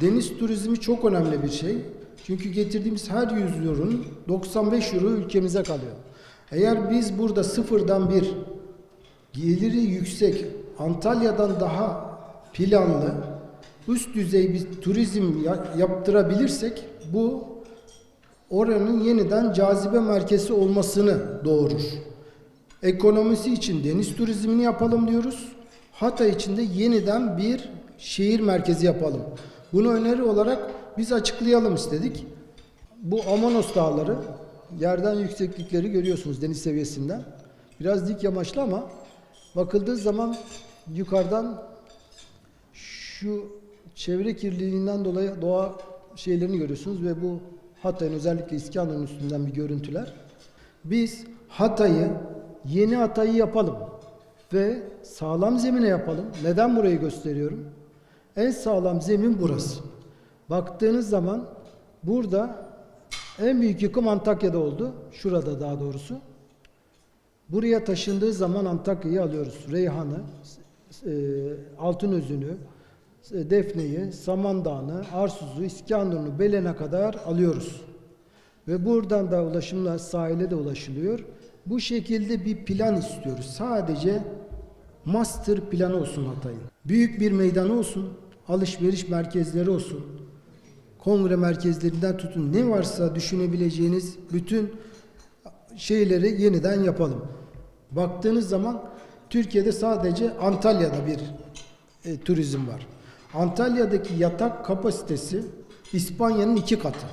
Deniz turizmi çok önemli bir şey. Çünkü getirdiğimiz her 100 euronun 95 euro ülkemize kalıyor. Eğer biz burada sıfırdan bir geliri yüksek Antalya'dan daha planlı üst düzey bir turizm ya- yaptırabilirsek bu oranın yeniden cazibe merkezi olmasını doğurur. Ekonomisi için deniz turizmini yapalım diyoruz. Hatay için de yeniden bir şehir merkezi yapalım. Bunu öneri olarak biz açıklayalım istedik. Bu Amanos Dağları, yerden yükseklikleri görüyorsunuz deniz seviyesinden. Biraz dik yamaçlı ama bakıldığı zaman yukarıdan şu çevre kirliliğinden dolayı doğa şeylerini görüyorsunuz ve bu Hatay'ın özellikle İskenderun üstünden bir görüntüler. Biz Hatay'ı yeni Hatay'ı yapalım ve sağlam zemine yapalım. Neden burayı gösteriyorum? En sağlam zemin burası. Baktığınız zaman burada en büyük yıkım Antakya'da oldu. Şurada daha doğrusu. Buraya taşındığı zaman Antakya'yı alıyoruz. Reyhan'ı, e, Altınözü'nü, e, Defne'yi, Samandağ'ını, Arsuz'u, İskenderun'u, Belen'e kadar alıyoruz. Ve buradan da ulaşımla sahile de ulaşılıyor. Bu şekilde bir plan istiyoruz. Sadece master planı olsun Hatay'ın. Büyük bir meydanı olsun, alışveriş merkezleri olsun, kongre merkezlerinden tutun ne varsa düşünebileceğiniz bütün şeyleri yeniden yapalım. Baktığınız zaman Türkiye'de sadece Antalya'da bir e, turizm var. Antalya'daki yatak kapasitesi İspanya'nın iki katı.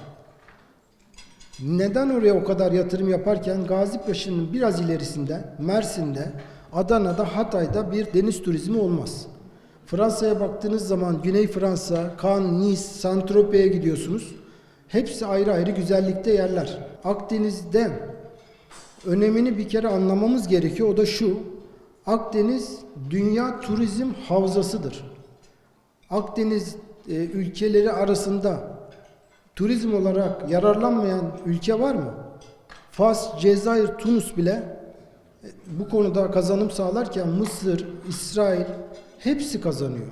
Neden oraya o kadar yatırım yaparken Gazipaşa'nın biraz ilerisinde, Mersin'de, Adana'da, Hatay'da bir deniz turizmi olmaz. Fransa'ya baktığınız zaman Güney Fransa, Cannes, Nice, Saint-Tropez'e gidiyorsunuz. Hepsi ayrı ayrı güzellikte yerler. Akdeniz'de önemini bir kere anlamamız gerekiyor. O da şu. Akdeniz dünya turizm havzasıdır. Akdeniz e, ülkeleri arasında turizm olarak yararlanmayan ülke var mı? Fas, Cezayir, Tunus bile bu konuda kazanım sağlarken Mısır, İsrail hepsi kazanıyor.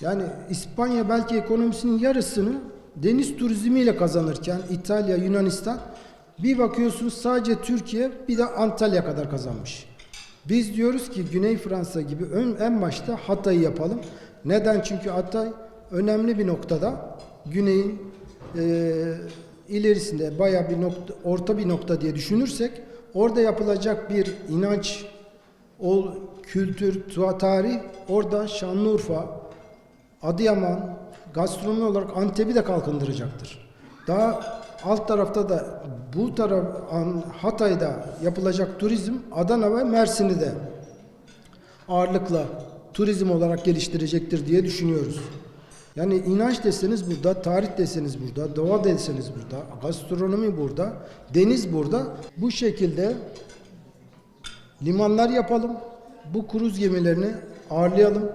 Yani İspanya belki ekonomisinin yarısını deniz turizmiyle kazanırken İtalya, Yunanistan bir bakıyorsunuz sadece Türkiye bir de Antalya kadar kazanmış. Biz diyoruz ki Güney Fransa gibi ön, en başta Hatay'ı yapalım. Neden? Çünkü Hatay önemli bir noktada Güney'in e, ilerisinde baya bir nokta, orta bir nokta diye düşünürsek orada yapılacak bir inanç, o kültür, tarih oradan Şanlıurfa, Adıyaman, gastronomi olarak Antep'i de kalkındıracaktır. Daha alt tarafta da bu taraf Hatay'da yapılacak turizm Adana ve Mersin'i de ağırlıkla turizm olarak geliştirecektir diye düşünüyoruz. Yani inanç deseniz burada, tarih deseniz burada, doğa deseniz burada, gastronomi burada, deniz burada. Bu şekilde limanlar yapalım. Bu kruz gemilerini ağırlayalım.